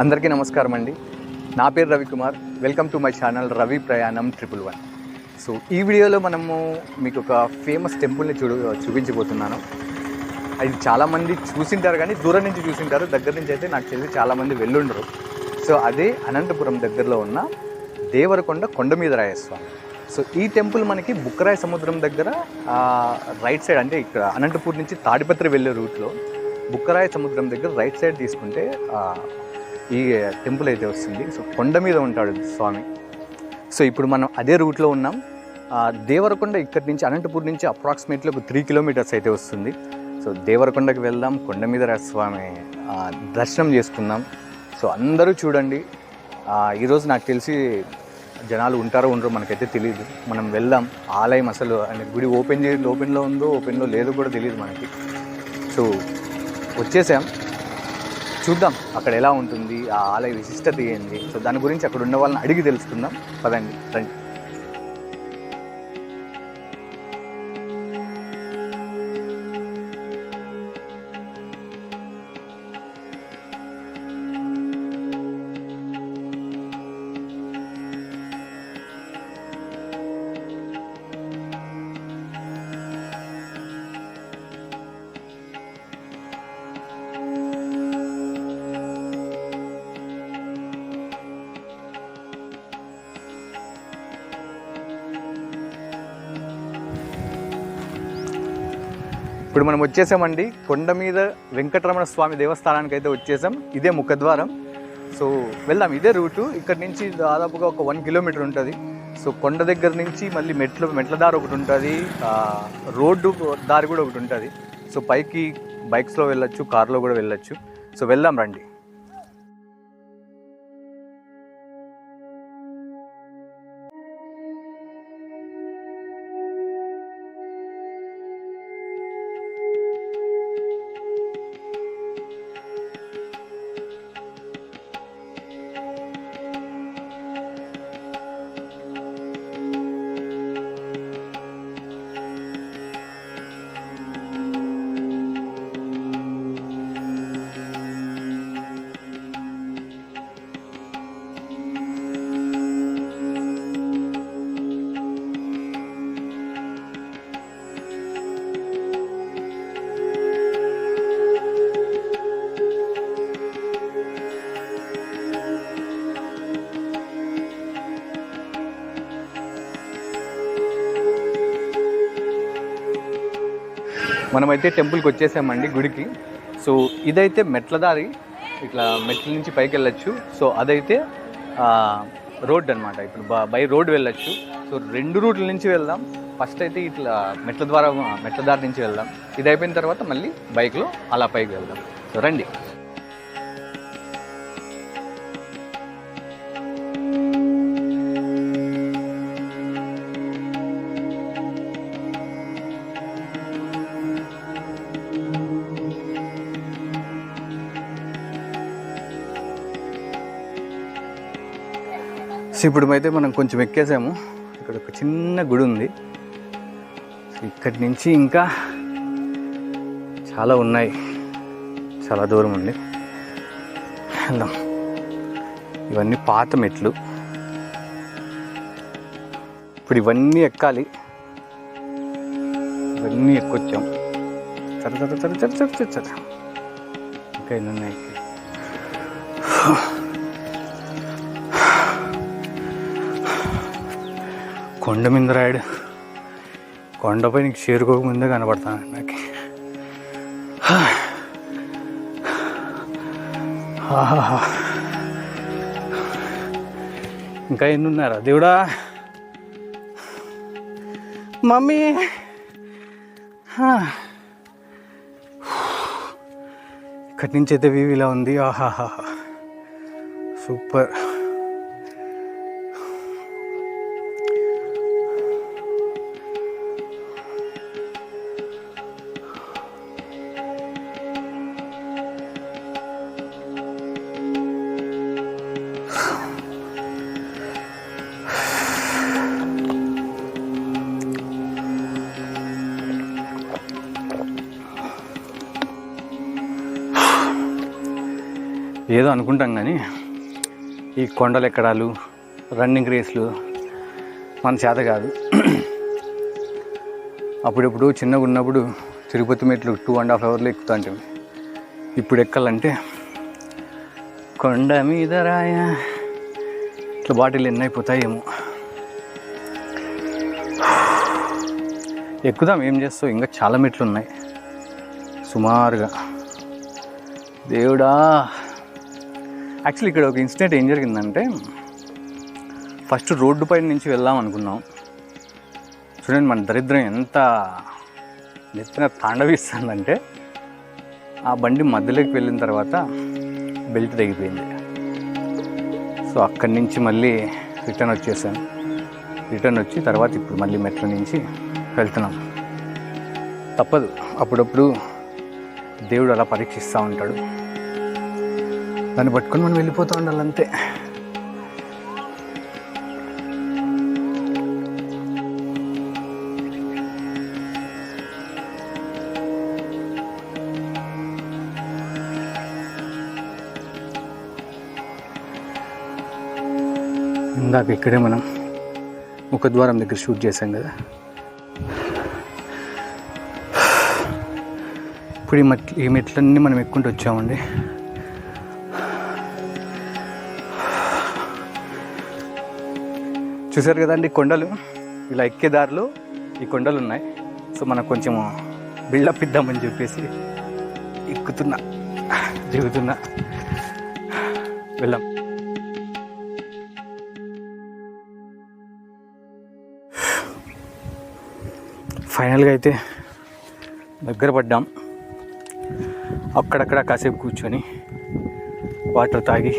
అందరికీ నమస్కారం అండి. నా పేరు Ravikumar. Welcome to my channel Ravi ప్రయాణం ట్రిపుల్ వన్ సో ఈ వీడియోలో మనము మీకు ఒక ఫేమస్ టెంపుల్ని చూడు చూపించబోతున్నాను. అది చాలామంది చూసింటారు కానీ దూరం నుంచి చూసింటారు. దగ్గర నుంచి అయితే నాకు తెలిసి చాలామంది వెళ్ళుండరు. సో అదే అనంతపురం దగ్గరలో ఉన్న దేవరకొండ కొండ మీద రాయస్వామి. సో ఈ టెంపుల్ మనకి బుక్కరాయ సముద్రం దగ్గర రైట్ సైడ్ అంటే ఇక్కడ అనంతపూర్ నుంచి తాడిపత్రి వెళ్ళే రూట్లో బుక్కరాయ సముద్రం దగ్గర రైట్ సైడ్ తీసుకుంటే ఈ టెంపుల్ అయితే వస్తుంది. సో కొండ మీద ఉంటాడు స్వామి. సో ఇప్పుడు మనం అదే రూట్లో ఉన్నాం. దేవరకొండ ఇక్కడి నుంచి అనంతపూర్ నుంచి అప్రాక్సిమేట్లీ ఒక త్రీ కిలోమీటర్స్ అయితే వస్తుంది. సో దేవరకొండకి వెళ్దాం కొండ మీద స్వామి. దర్శనం చేసుకుందాం. సో అందరూ చూడండి. ఈరోజు నాకు తెలిసి జనాలు ఉంటారో ఉండరో మనకైతే తెలియదు మనం వెళ్దాం. ఆలయం అసలు అంటే గుడి ఓపెన్ చే ఓపెన్లో ఉందో ఓపెన్లో లేదో కూడా తెలియదు మనకి. సో వచ్చేసాం. చూద్దాం అక్కడ ఎలా ఉంటుంది ఆ ఆలయ విశిష్టత ఏంటి సో దాని గురించి అక్కడ ఉన్న వాళ్ళని అడిగి తెలుసుకుందాం. పదండి రండి. ఇప్పుడు మనం వచ్చేసామండి కొండ మీద వెంకటరమణ స్వామి దేవస్థానానికి అయితే వచ్చేసాం. ఇదే ముఖద్వారం. సో వెళ్దాం. ఇదే రూటు. ఇక్కడ నుంచి దాదాపుగా ఒక వన్ కిలోమీటర్ ఉంటుంది. సో కొండ దగ్గర నుంచి మళ్ళీ మెట్లు మెట్ల దారి ఒకటి ఉంటుంది. రోడ్డు దారి కూడా ఒకటి ఉంటుంది. సో పైకి బైక్స్లో వెళ్ళొచ్చు కార్లో కూడా వెళ్ళొచ్చు. సో వెళ్దాం రండి. మనమైతే టెంపుల్కి వచ్చేసామండి గుడికి. సో ఇదైతే మెట్ల దారి. ఇట్లా మెట్ల నుంచి పైకి వెళ్ళొచ్చు. సో అదైతే రోడ్ అన్నమాట. ఇప్పుడు బ- బై రోడ్ వెళ్ళొచ్చు. సో రెండు రూట్ల నుంచి వెళ్దాం. ఫస్ట్ అయితే ఇట్లా మెట్ల ద్వారా మెట్ల దారి నుంచి వెళ్దాం. ఇది అయిపోయిన తర్వాత మళ్ళీ బైక్లో అలా పైకి వెళ్దాం. సో రండి. సో ఇప్పుడు అయితే మనం కొంచెం ఎక్కేసాము. ఇక్కడ ఒక చిన్న గుడి ఉంది. ఇక్కడి నుంచి ఇంకా చాలా ఉన్నాయి. చాలా దూరం ఉంది. వెళ్దాం. ఇవన్నీ పాత మెట్లు. ఇప్పుడు ఇవన్నీ ఎక్కాలి. ఇవన్నీ ఎక్కొచ్చాం. చర చర చర చర చర చర చర. ఇంకా ఎన్ని ఉన్నాయి? కొండ మీద రాయుడు. కొండపై నీకు చేరుకోక కనబడతాను నాకు. ఇంకా ఎన్ని ఉన్నారా దేవుడా. మమ్మీ. ఇక్కడి నుంచి అయితే వ్యూ ఇలా ఉంది. ఆహాహా సూపర్. ఏదో అనుకుంటాం కానీ ఈ కొండలు ఎక్కడాలు రన్నింగ్ రేస్లు మన చేత కాదు. అప్పుడప్పుడు చిన్నగా ఉన్నప్పుడు తిరుపతి మెట్లు టూ అండ్ హాఫ్ అవర్లో ఎక్కుతుంటాం ఇప్పుడు ఎక్కాలంటే కొండ మీద రాయ. ఇట్లా బాటిల్ ఎన్ని అయిపోతాయేమో. ఎక్కుదాం ఏం చేస్తావు? ఇంకా చాలా మెట్లు ఉన్నాయి. సుమారుగా. దేవుడా! యాక్చువల్లీ ఇక్కడ ఒక ఇన్సిడెంట్ ఏం జరిగిందంటే ఫస్ట్ రోడ్డు పైన నుంచి వెళ్దాం అనుకున్నాం. చూడండి మన దరిద్రం ఎంత నెత్తిన తాండవిస్తుందంటే ఆ బండి మధ్యలోకి వెళ్ళిన తర్వాత బెల్ట్ తగ్గిపోయింది సో అక్కడి నుంచి మళ్ళీ రిటర్న్ వచ్చేసాను రిటర్న్ వచ్చి తర్వాత ఇప్పుడు మళ్ళీ మెట్ల నుంచి వెళ్తున్నాం. తప్పదు. అప్పుడప్పుడు దేవుడు అలా పరీక్షిస్తూ ఉంటాడు. దాన్ని పట్టుకొని మనం వెళ్ళిపోతూ ఉండాలి అంతే ఇందాక ఇక్కడే మనం ముఖద్వారం దగ్గర షూట్ చేసాం కదా. ఇప్పుడు ఈ మెట్లు ఈ మెట్లన్నీ మనం ఎక్కుంటూ వచ్చామండి. చూసారు కదండి కొండలు? ఇలా ఎక్కే దారిలో ఈ కొండలు ఉన్నాయి. సో మనం కొంచెం బిల్డప్ ఇద్దామని చెప్పేసి ఎక్కుతున్నా దిగుతున్నా వెళ్ళాం ఫైనల్గా అయితే దగ్గర పడ్డాం. అక్కడక్కడ కాసేపు కూర్చొని వాటర్ తాగి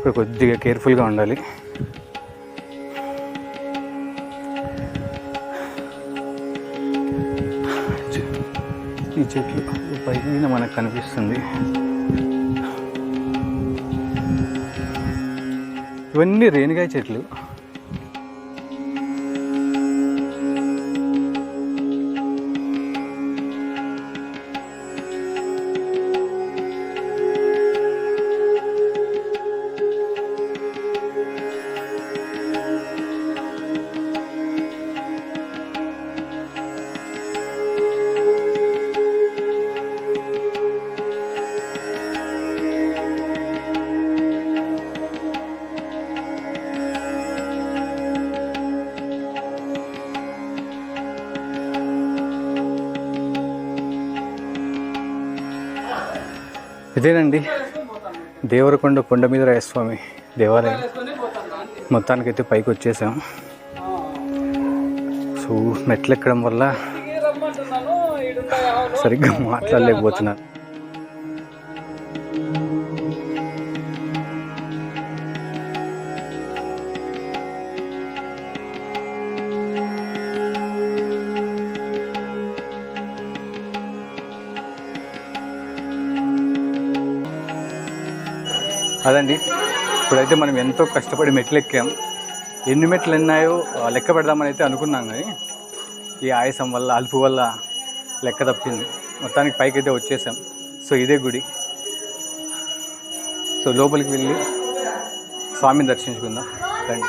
ఇప్పుడు కొద్దిగా కేర్ఫుల్గా ఉండాలి. ఈ చెట్లు పైన మనకు కనిపిస్తుంది. ఇవన్నీ రేణిగాయ చెట్లు. ఇదేనండి దేవరకొండ కొండ మీద రాయస్వామి దేవాలయం. మొత్తానికైతే పైకి వచ్చేసాం. సో మెట్లు ఎక్కడం వల్ల సరిగ్గా మాట్లాడలేకపోతున్నాను అదండి. ఇప్పుడైతే మనం ఎంతో కష్టపడి మెట్లు ఎక్కాం ఎన్ని మెట్లు ఉన్నాయో లెక్క పెడదామని అయితే అనుకున్నాం కానీ ఈ ఆయాసం వల్ల అలుపు వల్ల లెక్క తప్పింది. మొత్తానికి పైకి అయితే వచ్చేసాం. సో ఇదే గుడి. సో లోపలికి వెళ్ళి స్వామిని దర్శించుకుందాం. రండి.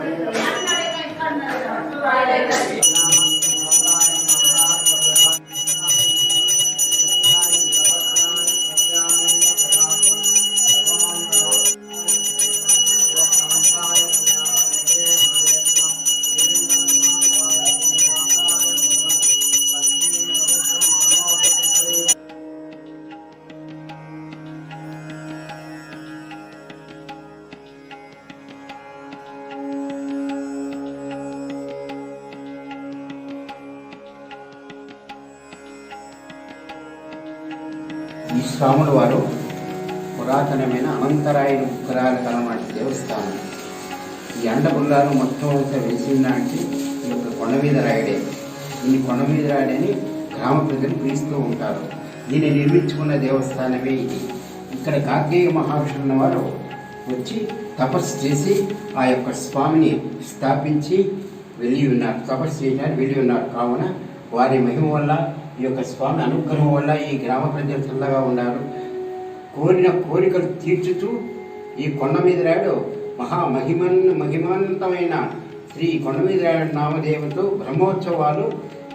స్వాములు వారు పురాతనమైన అనంతరాయుడు కలం కలనాటి దేవస్థానం. ఈ అండపుల్లాలు మొత్తం అంతా నాటి ఈ యొక్క కొండ మీద రాయుడే. ఈ కొండ మీద రాయడని గ్రామ ప్రజలు పిలుస్తూ ఉంటారు. దీన్ని నిర్మించుకున్న దేవస్థానమే ఇది. ఇక్కడ కార్తీయ మహావిష్ణువుల వారు వచ్చి తపస్సు చేసి ఆ యొక్క స్వామిని స్థాపించి వెళ్ళి ఉన్నారు. తపస్సు చేయడానికి వెళ్ళి ఉన్నారు. కావున వారి మహిమ వల్ల ఈ యొక్క స్వామి అనుగ్రహం వల్ల ఈ గ్రామ ప్రజలు చల్లగా ఉన్నారు. కోరిన కోరికలు తీర్చుతూ ఈ కొండ మీద రాడు మహా మహిమన్ మహిమాంతమైన శ్రీ కొండ మీద రాయుడు నామదేవతో బ్రహ్మోత్సవాలు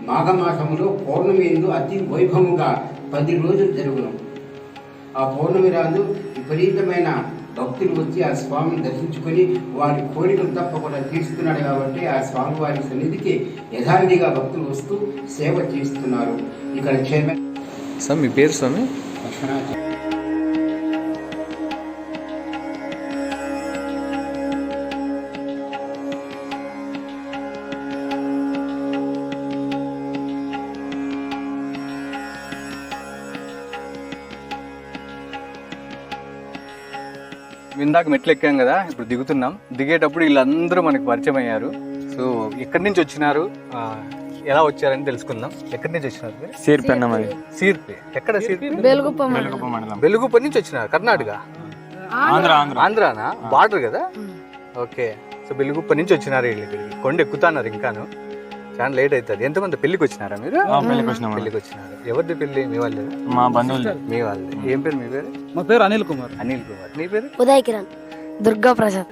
మాఘమాసములో పౌర్ణమిందు అతి వైభవంగా పది రోజులు జరుగును. ఆ పౌర్ణమి రాదు విపరీతమైన భక్తులు వచ్చి ఆ స్వామిని దర్శించుకొని వారి కోరికలు తప్పకుండా తీరుస్తున్నాడు కాబట్టి ఆ స్వామి వారి సన్నిధికి యథావిధిగా భక్తులు వస్తూ సేవ చేస్తున్నారు. ఇక్కడ చైర్మన్ సార్ మీ పేరు స్వామి? లక్ష్మణాచార్య ఇందాక మెట్లు ఎక్కాం కదా ఇప్పుడు దిగుతున్నాం. దిగేటప్పుడు వీళ్ళందరూ మనకి పరిచయం అయ్యారు. సో ఎక్కడి నుంచి వచ్చినారు? ఎలా వచ్చారని తెలుసుకుందాం. ఎక్కడి నుంచి వచ్చినారు? సీర్పెన్న మరి. సీర్పే. ఎక్కడ సీర్పే? బెలుగుప్ప వెలుగుప్ప మండలం. వెలుగుప నుంచి వచ్చినారు కర్ణాటక. ఆంధ్ర ఆంధ్ర. ఆంధ్రానా? బార్డర్ కదా? ఓకే. సో వెలుగుప్ప నుంచి వచ్చినారు వీళ్ళు ఇక్కడికి. కొండ ఎక్కుతున్నారు ఇంకాను. చాలా లేట్ అవుతుంది. ఎంతమంది? పెళ్ళికి వచ్చినారా మీరు? ఆ, పెళ్ళికి వచ్చినాం మనం. పెళ్ళికి వచ్చినారు. ఎవరిది పెళ్ళి? మీ వాళ్ళు మా బంధువులు మీ వాళ్ళది. ఏం పేరు మీ పేరు? మా పేరు అనిల్ కుమార్. అనిల్ కుమార్. నీ పేరు? ఉదయ్ కిరణ్. దుర్గా ప్రసాద్.